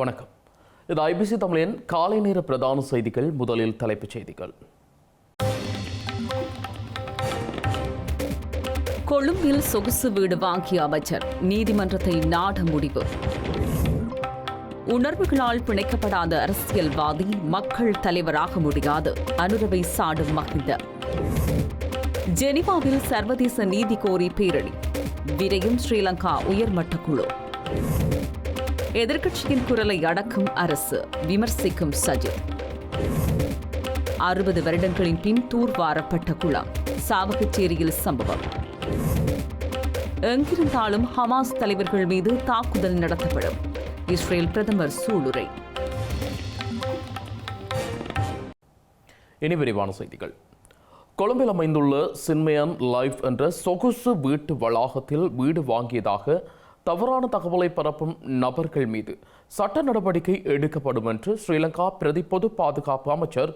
வணக்கம். இது ஐபிசி தமிழின் காலை நேர பிரதான செய்திகள் முதலில் தலைப்புச் செய்திகள். கொழும்பில் சொகுசு வீடு வாங்கிய அமைச்சர் நீதிமன்றத்தை நாட முடிவு. உணர்வுகளால் பிணைக்கப்படாத அரசியல்வாதி மக்கள் தலைவராக முடியாது அனுரவை சாடும் மகிந்த. ஜெனிவாவில் சர்வதேச நீதி கோரி பேரணி. விரையும் ஸ்ரீலங்கா உயர்மட்ட குழு எதிர்க்கட்சியின் குரலை அடக்கும் அரசு. விமர்சிக்கும் சஜித் அறுபது வருடங்களின் பின் தூர்வாரப்பட்ட குளம். சாவகச்சேரியில் சம்பவம். எங்கிருந்தாலும் ஹமாஸ் தலைவர்கள் மீது தாக்குதல் நடத்தப்படும். இஸ்ரேல் பிரதமர் சூளுரை. இனி விரிவான செய்திகள். கொழும்பில் அமைந்துள்ள சின்மயன் லைஃப் என்ற சொகுசு வீட்டு வளாகத்தில் வீடு வாங்கியதாக தவறான தகவலை பரப்பும் நபர்கள் மீது சட்ட நடவடிக்கை எடுக்கப்படும் என்று ஸ்ரீலங்கா பிரதி பொது பாதுகாப்பு அமைச்சர்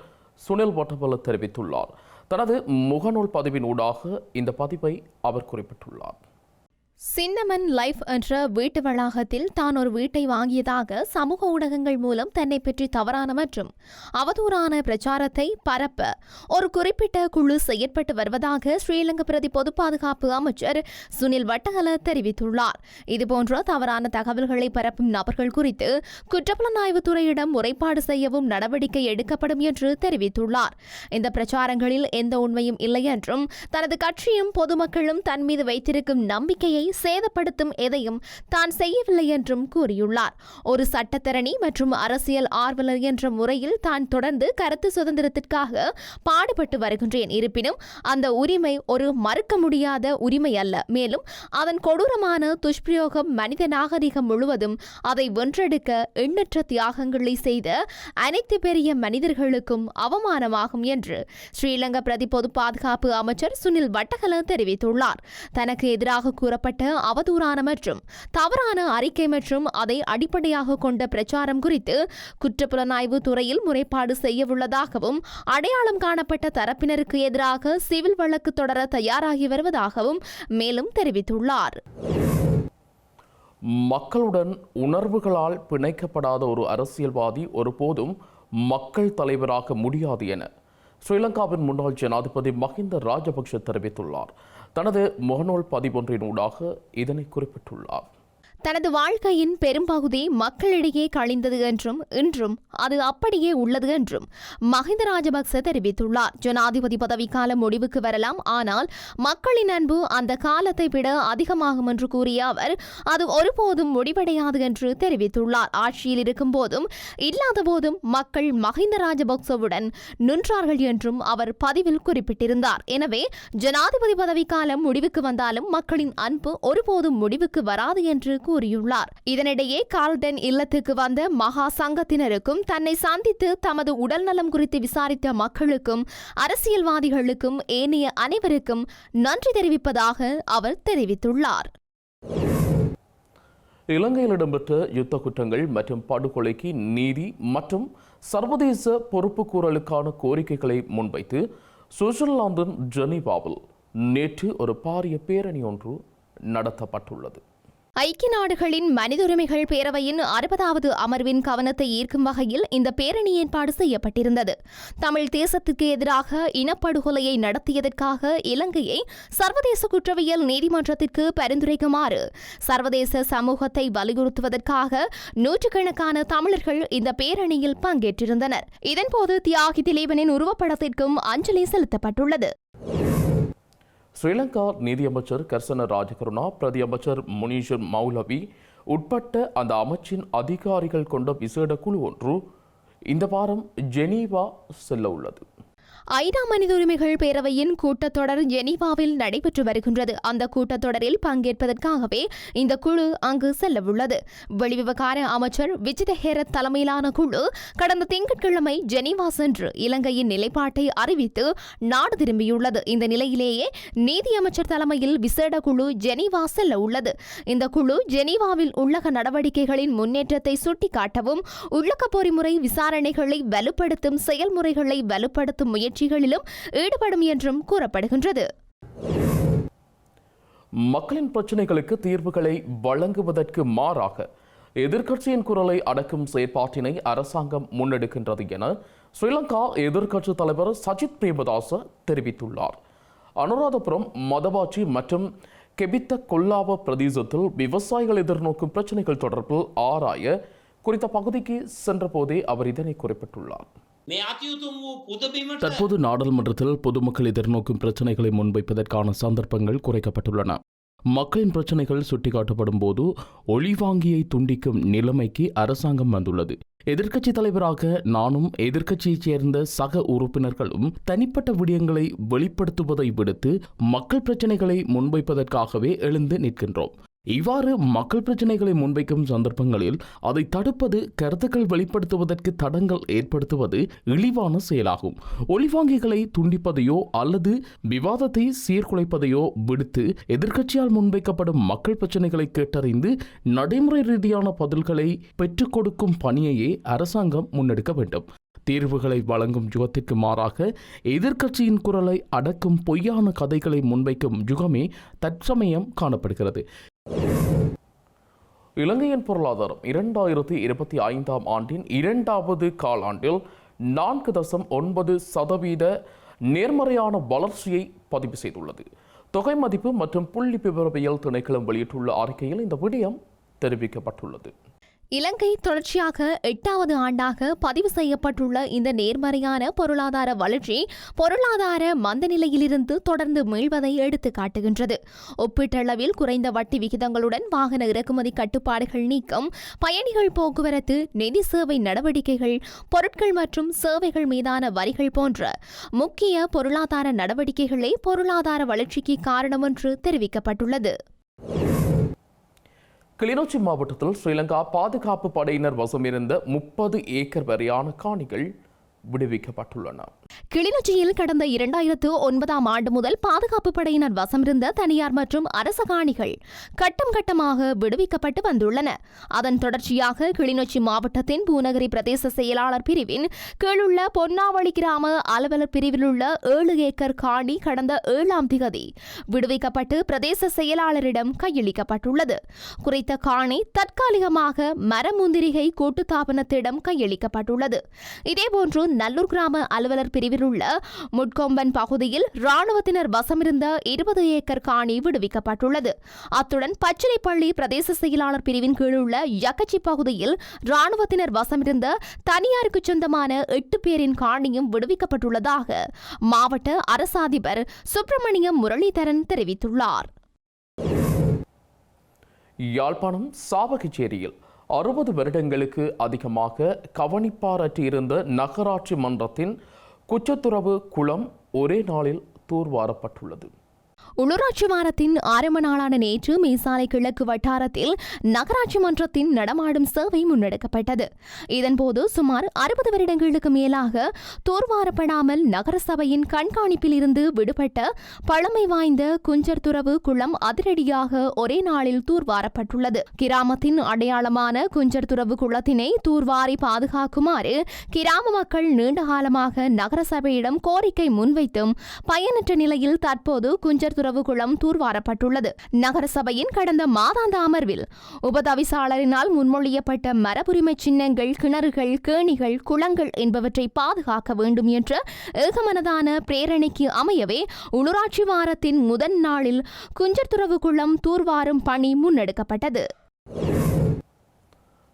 சுனில் வட்டபல தெரிவித்துள்ளார். தனது முகநூல் பதிவின் ஊடாக இந்த பதிவை அவர் குறிப்பிட்டுள்ளார். சின்னமன் லைஃப் என்ற வீட்டு வளாகத்தில் தான் ஒரு வீட்டை வாங்கியதாக சமூக ஊடகங்கள் மூலம் தன்னை பற்றி தவறான மற்றும் அவதூறான பிரச்சாரத்தை பரப்ப ஒரு குறிப்பிட்ட குழு செயற்பட்டு வருவதாக ஸ்ரீலங்கா பிரதி பொது பாதுகாப்பு அமைச்சர் சுனில் வட்டகல தெரிவித்துள்ளார். இதுபோன்ற தவறான தகவல்களை பரப்பும் நபர்கள் குறித்து குற்றப்புலனாய்வு துறையிடம் முறைப்பாடு செய்யவும் நடவடிக்கை எடுக்கப்படும் என்று தெரிவித்துள்ளார். இந்த பிரச்சாரங்களில் எந்த உண்மையும் இல்லை என்றும் தனது கட்சியும் பொதுமக்களும் தன் மீது வைத்திருக்கும் நம்பிக்கையை சேதப்படுத்தும் எதையும் தான் செய்யவில்லை என்றும் கூறியுள்ளார். ஒரு சட்டத்தரணி மற்றும் அரசியல் ஆர்வலர் என்ற முறையில் தான் தொடர்ந்து கருத்து சுதந்திரத்திற்காக பாடுபட்டு வருகின்றேன். இருப்பினும் அந்த உரிமை ஒரு மறுக்க முடியாத உரிமை அல்ல. மேலும் அதன் கொடூரமான துஷ்பிரயோகம் மனித நாகரிகம் முழுவதும் அதை வென்றெடுக்க எண்ணற்ற தியாகங்களை செய்த அனைத்து பெரிய மனிதர்களுக்கும் அவமானமாகும் என்று ஸ்ரீலங்கா பிரதி பொது பாதுகாப்பு அமைச்சர் சுனில் வட்டகல தெரிவித்துள்ளார். தனக்கு எதிராக கூறப்பட்ட அவதூறான மற்றும் தவறான அறிக்கை மற்றும் அதை அடிப்படையாக கொண்ட பிரச்சாரம் குறித்து குற்றப்புலனாய்வு துறையில் முறைப்பாடு செய்யவுள்ளதாகவும் அடையாளம் காணப்பட்ட தரப்பினருக்கு எதிராக சிவில் வழக்கு தொடர தயாராகி வருவதாகவும் மேலும் தெரிவித்துள்ளார். மக்களுடன் உணர்வுகளால் பிணைக்கப்படாத ஒரு அரசியல்வாதி ஒருபோதும் மக்கள் தலைவராக முடியாது என ஸ்ரீலங்காவின் முன்னாள் ஜனாதிபதி மஹிந்த ராஜபக்ஷ தெரிவித்துள்ளார். தனது முகநூல் பதிவொன்றின் ஊடாக இதனை குறிப்பிட்டுள்ளார். தனது வாழ்க்கையின் பெரும்பகுதி மக்களிடையே கழிந்தது என்றும் இன்றும் அது அப்படியே உள்ளது என்றும் மஹிந்த ராஜபக்ச தெரிவித்துள்ளார். ஜனாதிபதி பதவிக்காலம் முடிவுக்கு வரலாம். ஆனால் மக்களின் அன்பு அந்த காலத்தை விட அதிகமாகும் என்று கூறிய அவர் அது ஒருபோதும் முடிவடையாது என்று தெரிவித்துள்ளார். ஆட்சியில் இருக்கும் போதும் இல்லாத போதும் மக்கள் மஹிந்த ராஜபக்சவுடன் நின்றார்கள் என்றும் அவர் பதிவில் குறிப்பிட்டிருந்தார். எனவே ஜனாதிபதி பதவிக்காலம் முடிவுக்கு வந்தாலும் மக்களின் அன்பு ஒருபோதும் முடிவுக்கு வராது என்று கூறியுள்ளார். இதனிடையே கார்ல்டன் இல்லத்துக்கு வந்த மகா சங்கத்தினருக்கும் தன்னை சந்தித்து தமது உடல்நலம் குறித்து விசாரித்த மக்களுக்கும் அரசியல்வாதிகளுக்கும் ஏனைய அனைவருக்கும் நன்றி தெரிவிப்பதாக அவர் தெரிவித்துள்ளார். இலங்கையில் இடம்பெற்ற யுத்த குற்றங்கள் மற்றும் படுகொலைக்கு நீதி மற்றும் சர்வதேச பொறுப்புக்கூறலுக்கான கோரிக்கைகளை முன்வைத்து சுவிட்சர்லாந்தின் ஜெனீவாவில் நேற்று ஒரு பாரிய பேரணி ஒன்று நடத்தப்பட்டுள்ளது. ஐக்கிய நாடுகளின் மனித உரிமைகள் பேரவையின் அறுபதாவது அமர்வின் கவனத்தை ஈர்க்கும் வகையில் இந்த பேரணி ஏற்பாடு செய்யப்பட்டிருந்தது. தமிழ் தேசத்துக்கு எதிராக இனப்படுகொலையை நடத்தியதற்காக இலங்கையை சர்வதேச குற்றவியல் நீதிமன்றத்திற்கு பரிந்துரைக்குமாறு சர்வதேச சமூகத்தை வலியுறுத்துவதற்காக நூற்றுக்கணக்கான தமிழர்கள் இந்த பேரணியில் பங்கேற்றிருந்தனர். இதன்போது தியாகி திலீபனின் உருவப்படத்திற்கும் அஞ்சலி செலுத்தப்பட்டுள்ளது. ஸ்ரீலங்கா நீதியமைச்சர் கர்சன ராஜகருணா பிரதி அமைச்சர் முனீஷர் மௌலவி உட்பட்ட அந்த அமைச்சின் அதிகாரிகள் கொண்ட விசேட குழு ஒன்று இந்த வாரம் ஜெனீவா செல்ல உள்ளது ஐநா மனித உரிமைகள் பேரவையின் கூட்டத்தொடர் ஜெனீவாவில் நடைபெற்று வருகின்றது. அந்த கூட்டத்தொடரில் பங்கேற்பதற்காகவே இந்த குழு அங்கு செல்லவுள்ளது. வெளிவிவகார அமைச்சர் விஜித ஹேரத் தலைமையிலான குழு கடந்த திங்கட்கிழமை ஜெனீவா சென்று இலங்கையின் நிலைப்பாட்டை அறிவித்து நாடு திரும்பியுள்ளது. இந்த நிலையிலேயே நீதியமைச்சர் தலைமையில் விசேட குழு ஜெனீவா செல்ல உள்ளது இந்த குழு ஜெனீவாவில் உள்ளக நடவடிக்கைகளின் முன்னேற்றத்தை சுட்டிக்காட்டவும் உள்ளக பொறிமுறை விசாரணைகளை வலுப்படுத்தும் செயல்முறைகளை வலுப்படுத்தும் முயற்சி முயற்சிகளிலும் ஈடுபடும் என்றும் கூறப்படுகின்றது. மக்களின் பிரச்சனைகளுக்கு தீர்வுகளை வழங்குவதற்கு மாறாக எதிர்க்கட்சியின் குரலை அடக்கும் செயற்பாட்டினை அரசாங்கம் முன்னெடுக்கின்றது என ஸ்ரீலங்கா எதிர்க்கட்சித் தலைவர் சஜித் பிரேமதாச தெரிவித்துள்ளார். அனுராதபுரம் மதவாச்சி மற்றும் கெபித்த கொல்லாவ பிரதேசத்தில் விவசாயிகள் எதிர்நோக்கும் பிரச்சனைகள் தொடர்பில் ஆராய குறித்த பகுதிக்கு சென்றபோதே அவர் இதனை குறிப்பிட்டுள்ளார். தற்போது நாடாளுமன்றத்தில் பொதுமக்கள் எதிர்நோக்கும் பிரச்சனைகளை முன்வைப்பதற்கான சந்தர்ப்பங்கள் குறைக்கப்பட்டுள்ளன. மக்களின் பிரச்சனைகள் சுட்டிக்காட்டப்படும் போது ஒளிவாங்கியை துண்டிக்கும் நிலைமைக்கு அரசாங்கம் வந்துள்ளது. எதிர்க்கட்சி தலைவராக நானும் எதிர்க்கட்சியைச் சேர்ந்த சக உறுப்பினர்களும் தனிப்பட்ட விடயங்களை வெளிப்படுத்துவதை விடுத்து மக்கள் பிரச்சனைகளை முன்வைப்பதற்காகவே எழுந்து நிற்கின்றோம். இவ்வாறு மக்கள் பிரச்சனைகளை முன்வைக்கும் சந்தர்ப்பங்களில் அதை தடுப்பது கருத்துக்கள் வெளிப்படுத்துவதற்கு தடங்கள் ஏற்படுத்துவது இழிவான செயலாகும். ஒளிவாங்கிகளை துண்டிப்பதையோ அல்லது விவாதத்தை சீர்குலைப்பதையோ விடுத்து எதிர்க்கட்சியால் முன்வைக்கப்படும் மக்கள் பிரச்சனைகளை கேட்டறிந்து நடைமுறை ரீதியான பதில்களை பெற்றுக் கொடுக்கும் பணியையே அரசாங்கம் முன்னெடுக்க வேண்டும். தீர்வுகளை வழங்கும் யுகத்திற்கு மாறாக எதிர்க்கட்சியின் குரலை அடக்கும் பொய்யான கதைகளை முன்வைக்கும் யுகமே தற்சமயம் காணப்படுகிறது. இலங்கையின் பொருளாதாரம் இரண்டாயிரத்தி இருபத்தி ஐந்தாம் ஆண்டின் இரண்டாவது காலாண்டில் நான்கு தசம் ஒன்பது சதவீத நேர்மறையான வளர்ச்சியை பதிவு செய்துள்ளது. தொகை மதிப்பு மற்றும் புள்ளி விவரவியல் திணைக்களம் வெளியிட்டுள்ள அறிக்கையில் இந்த விடயம் தெரிவிக்கப்பட்டுள்ளது. இலங்கை தொடர்ச்சியாக எட்டாவது ஆண்டாக பதிவு செய்யப்பட்டுள்ள இந்த நேர்மறையான பொருளாதார வளர்ச்சி பொருளாதார மந்தநிலையிலிருந்து தொடர்ந்து மீள்வதை எடுத்து காட்டுகின்றது ஒப்பீட்டளவில் குறைந்த வட்டி விகிதங்களுடன் வாகன இறக்குமதி கட்டுப்பாடுகள் நீக்கம் பயணிகள் போக்குவரத்து நிதி சேவை நடவடிக்கைகள் பொருட்கள் மற்றும் சேவைகள் மீதான வரிகள் போன்ற முக்கிய பொருளாதார நடவடிக்கைகளே பொருளாதார வளர்ச்சிக்கு காரணம் என்று தெரிவிக்கப்பட்டுள்ளது. கிளிநொச்சி மாவட்டத்தில் ஸ்ரீலங்கா பாதுகாப்பு படையினர் வசமிருந்த முப்பது ஏக்கர் வரையான காணிகள் விடுவிக்கப்பட்டுள்ளன. கிளிநொச்சியில் கடந்த இரண்டாயிரத்து ஒன்பதாம் ஆண்டு முதல் பாதுகாப்பு படையினர் வசமிருந்த தனியார் மற்றும் அரச காணிகள் கட்டம் கட்டமாக விடுவிக்கப்பட்டு வந்துள்ளன. அதன் தொடர்ச்சியாக கிளிநொச்சி மாவட்டத்தின் பூநகரி பிரதேச செயலாளர் பிரிவின் கீழுள்ள பொன்னாவளி கிராம அலுவலர் பிரிவில் உள்ள ஏழு ஏக்கர் காணி கடந்த ஏழாம் திகதி விடுவிக்கப்பட்டு பிரதேச செயலாளரிடம் கையளிக்கப்பட்டுள்ளது. குறித்த காணி தற்காலிகமாக மரமுந்திரிகை கூட்டுத்தாபனத்திடம் கையளிக்கப்பட்டுள்ளது. இதேபோன்று நல்லூர் கிராம அலுவலர் பிரிவில் உள்ள முட்கொம்பன் பகுதியில் ராணுவத்தினர் வசமிருந்த இருபது ஏக்கர் காணி விடுவிக்கப்பட்டுள்ளது. அத்துடன் பச்சிலைப்பள்ளி பிரதேச செயலாளர் பிரிவின் கீழ் உள்ள யக்கச்சி பகுதியில் ராணுவத்தினர் வசமிருந்த தனியாருக்கு சொந்தமான எட்டு பேரின் காணியும் விடுவிக்கப்பட்டுள்ளதாக மாவட்ட அரசாதிபர் சுப்பிரமணியம் முரளிதரன் தெரிவித்துள்ளார். யாழ்ப்பாணம் சாவகச்சேரியில் அறுபது வருடங்களுக்கு அதிகமாக கவனிப்பாரற்றியிருந்த நகராட்சி மன்றத்தின் குச்சத்துறவு குளம் ஒரே நாளில் தூர்வாரப்பட்டுள்ளது. உள்ளூராட்சி வாரத்தின் ஆரம்ப நாளான நேற்று மேசாலை கிழக்கு வட்டாரத்தில் நகராட்சி மன்றத்தின் நடமாடும் சேவை முன்னெடுக்கப்பட்டது. இதன்போது சுமார் அறுபது வருடங்களுக்கு மேலாக தூர்வாரப்படாமல் நகரசபையின் கண்காணிப்பில் இருந்து விடுபட்ட பழமை வாய்ந்த குஞ்சர் துறவு குளம் அதிரடியாக ஒரே நாளில் தூர்வாரப்பட்டுள்ளது. கிராமத்தின் அடையாளமான குஞ்சர் துறவு குளத்தினை தூர்வாரி பாதுகாக்குமாறு கிராம மக்கள் நீண்ட காலமாக நகரசபையிடம் கோரிக்கை முன்வைத்தும் பயனற்ற நிலையில் தற்போது குஞ்சர் துறவு குளம் தூர்வாரப்பட்டுள்ளது. நகரசபையின் கடந்த மாதாந்த அமர்வில் உபதவிசாளரினால் முன்மொழியப்பட்ட மரபுரிமை சின்னங்கள் கிணறுகள் கேணிகள் குளங்கள் என்பவற்றை பாதுகாக்க வேண்டும் என்ற ஏகமனதான பிரேரணைக்கு அமையவே உள்ளூராட்சி வாரத்தின் முதன் நாளில் குஞ்சர்துறவு குளம் தூர்வாரும் பணி முன்னெடுக்கப்பட்டது.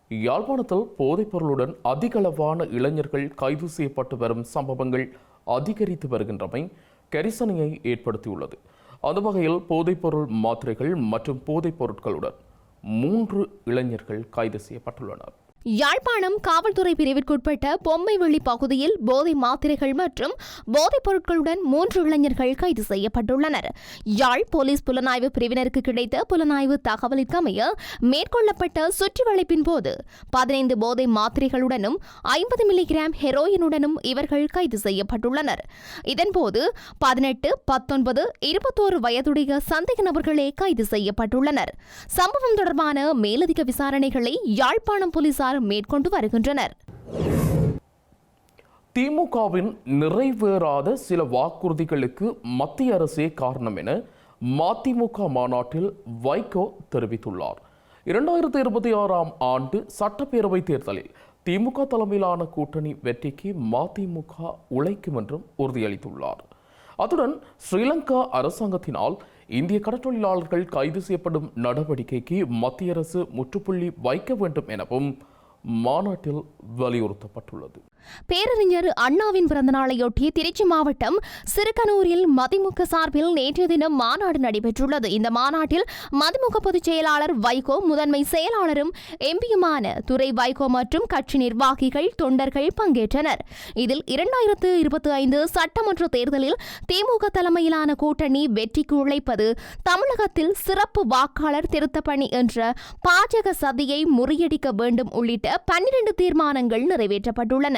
யாழ்ப்பாணத்தில் போதைப்பொருளுடன் அதிகளவான இளைஞர்கள் கைது செய்யப்பட்டு வரும் சம்பவங்கள் அதிகரித்து வருகின்றமை கரிசனையை ஏற்படுத்தியுள்ளது. அந்த வகையில் போதைப்பொருள் மாத்திரைகள் மற்றும் போதைப் பொருட்களுடன் மூன்று இளைஞர்கள் கைது செய்யப்பட்டுள்ளனர். யாழ்ப்பாணம் காவல்துறை பிரிவிற்குட்பட்ட பொம்மைவெளி பகுதியில் போதை மாத்திரைகள் மற்றும் போதைப் பொருட்களுடன் மூன்று இளைஞர்கள் கைது செய்யப்பட்டுள்ளனர். யாழ் போலீஸ் புலனாய்வு பிரிவினருக்கு கிடைத்த புலனாய்வு தகவலிற்கமைய மேற்கொள்ளப்பட்ட சுற்றுவளைப்பின் போது பதினைந்து போதை மாத்திரைகளுடனும் ஐம்பது மில்லிகிராம் ஹெரோயினுடனும் இவர்கள் கைது செய்யப்பட்டுள்ளனர். இதன்போது பதினெட்டு பத்தொன்பது இருபத்தோரு வயதுடைய சந்தேக நபர்களே கைது செய்யப்பட்டுள்ளனர். சம்பவம் தொடர்பான மேலதிக விசாரணைகளை யாழ்ப்பாணம் போலீசார் மேற்கொண்டு வருகின்றனர். திமுகவின் நிறைவேறாத சில வாக்குறுதிகளுக்கு மத்திய அரசே காரணம் என மதிமுக மாநாட்டில் வைகோ தெரிவித்துள்ளார். இரண்டாயிரத்தி இருபத்தி ஆறாம் ஆண்டு சட்டப்பேரவை தேர்தலில் திமுக தலைமையிலான கூட்டணி வெற்றிக்கு மதிமுக உழைக்கும் என்றும் உறுதியளித்துள்ளார். அத்துடன் ஸ்ரீலங்கா அரசாங்கத்தினால் இந்திய கடற்றொழிலாளர்கள் கைது செய்யப்படும் நடவடிக்கைக்கு மத்திய அரசு முற்றுப்புள்ளி வைக்க வேண்டும் எனவும் மாநாட்டில் வலியுறுத்தப்பட்டுள்ளது. பேரறிஞர் அண்ணாவின் பிறந்தநாளையொட்டி திருச்சி மாவட்டம் சிறுகனூரில் மதிமுக சார்பில் நேற்றைய தினம் மாநாடு நடைபெற்றுள்ளது. இந்த மாநாட்டில் மதிமுக பொதுச் செயலாளர் வைகோ முதன்மை செயலாளரும் எம்பியுமான துரை வைகோ மற்றும் கட்சி நிர்வாகிகள் தொண்டர்கள் பங்கேற்றனர். இதில் இரண்டாயிரத்து இருபத்தி ஐந்து சட்டமன்ற தேர்தலில் திமுக தலைமையிலான கூட்டணி வெற்றிக்கு உழைப்பது தமிழகத்தில் சிறப்பு வாக்காளர் திருத்த பணி என்ற பாஜக சதியை முறியடிக்க வேண்டும் உள்ளிட்ட பன்னிரண்டு தீர்மானங்கள் நிறைவேற்றப்பட்டுள்ளன.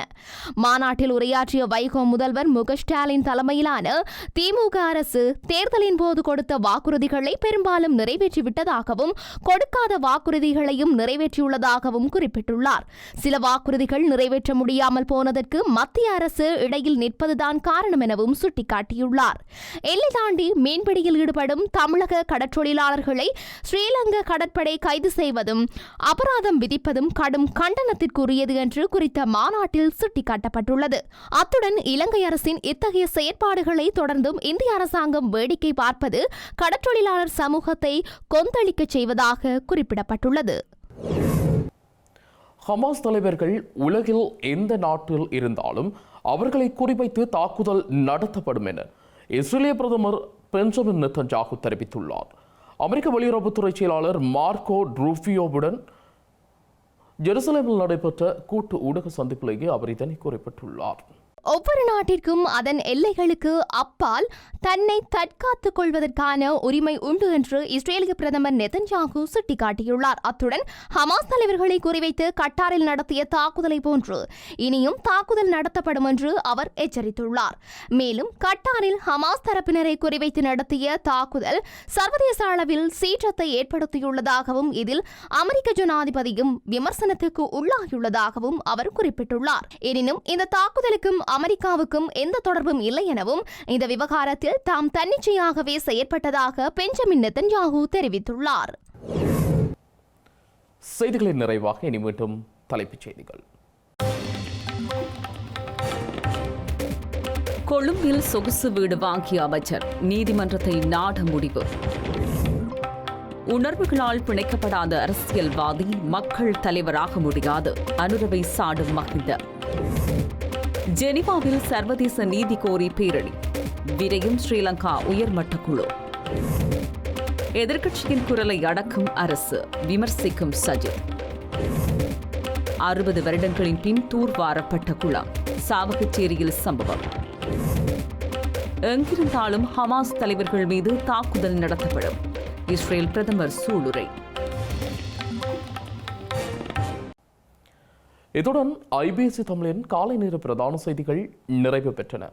மாநாட்டில் உரையாற்றிய வைகோ முதல்வர் முக ஸ்டாலின் தலைமையிலான திமுக அரசு தேர்தலின் போது கொடுத்த வாக்குறுதிகளை பெரும்பாலும் நிறைவேற்றிவிட்டதாகவும் கொடுக்காத வாக்குறுதிகளையும் நிறைவேற்றியுள்ளதாகவும் குறிப்பிட்டுள்ளார். சில வாக்குறுதிகள் நிறைவேற்ற முடியாமல் போனதற்கு மத்திய அரசு இடையில் நிற்பதுதான் காரணம் எனவும் சுட்டிக்காட்டியுள்ளார். எல்லை தாண்டி மீன்பிடியில் ஈடுபடும் தமிழக கடற்றொழிலாளர்களை ஸ்ரீலங்கா கடற்படை கைது செய்வதும் அபராதம் விதிப்பதும் கடும் கண்டனத்திற்குரியது என்று குறித்த மாநாட்டில் சுட்டிக்காட்டப்பட்டுள்ளது. அத்துடன் இலங்கை அரசின் இத்தகைய செயற்பாடுகளை தொடர்ந்தும் இந்திய அரசாங்கம் வேடிக்கை பார்ப்பது கடற்றொழிலாளர் சமூகத்தை கொந்தளிக்கச் செய்வதாக குறிப்பிடப்பட்டுள்ளது. ஹமாஸ் தலைவர்கள் உலகில் எந்த நாட்டில் இருந்தாலும் அவர்களை குறிவைத்து தாக்குதல் நடத்தப்படும் என இஸ்ரேலிய பிரதமர் பெஞ்சமின் நெத்தன்ஜாகு தெரிவித்துள்ளார். அமெரிக்க வெளியுறவுத்துறை செயலாளர் மார்க்கோ ட்ரூஃபியோவுடன் ஜெருசலேமில் நடைபெற்ற கூட்டு ஊடக சந்திப்பிலேயே அவர் இதனை குறிப்பிட்டுள்ளார். ஒவ்வொரு நாட்டிற்கும் அதன் எல்லைகளுக்கு அப்பால் தன்னை தற்காத்துக் கொள்வதற்கான உரிமை உண்டு என்று இஸ்ரேலிய பிரதமர் நெதன்யாகு சுட்டிக்காட்டியுள்ளார். அத்துடன் ஹமாஸ் தலைவர்களை குறிவைத்து கட்டாரில் நடத்திய தாக்குதலை போன்று இனியும் தாக்குதல் நடத்தப்படும் என்று அவர் எச்சரித்துள்ளார். மேலும் கட்டாரில் ஹமாஸ் தரப்பினரை குறிவைத்து நடத்திய தாக்குதல் சர்வதேச அளவில் சீற்றத்தை ஏற்படுத்தியுள்ளதாகவும் இதில் அமெரிக்க ஜனாதிபதியும் விமர்சனத்துக்கு உள்ளாகியுள்ளதாகவும் அவர் குறிப்பிட்டுள்ளார். எனினும் இந்த தாக்குதலுக்கும் அமெரிக்காவுக்கும் எந்த தொடர்பும் இல்லை எனவும் இந்த விவகாரத்தில் தாம் தன்னிச்சையாகவே செயற்பட்டதாக பெஞ்சமின் நெத்தன்யாகு தெரிவித்துள்ளார். செய்திகளின் நிறைவாக இனி மீண்டும் தலைப்புச் செய்திகள். கொழும்பில் சொகுசு வீடு வாங்கிய அமைச்சர் நீதிமன்றத்தை நாட முடிவு. உணர்வுகளால் பிணைக்கப்படாத அரசியல்வாதி மக்கள் தலைவராக முடியாது அனுரவை சாடும் மகிந்த. ஜெனீவாவில் சர்வதேச நீதி கோரி பேரணி. விரையும் ஸ்ரீலங்கா உயர்மட்ட குழு. எதிர்க்கட்சியின் குரலை அடக்கும் அரசு விமர்சிக்கும் சஜித். அறுபது வருடங்களின் பின் தூர்வாரப்பட்ட குளம் சாவகச்சேரியில் சம்பவம். எங்கிருந்தாலும் ஹமாஸ் தலைவர்கள் மீது தாக்குதல் நடத்தப்படும். இஸ்ரேல் பிரதமர் சூளுரை. இத்துடன் ஐபிஎஸ்சி தமிழின் காலை நேர பிரதான செய்திகள் நிறைவு பெற்றன.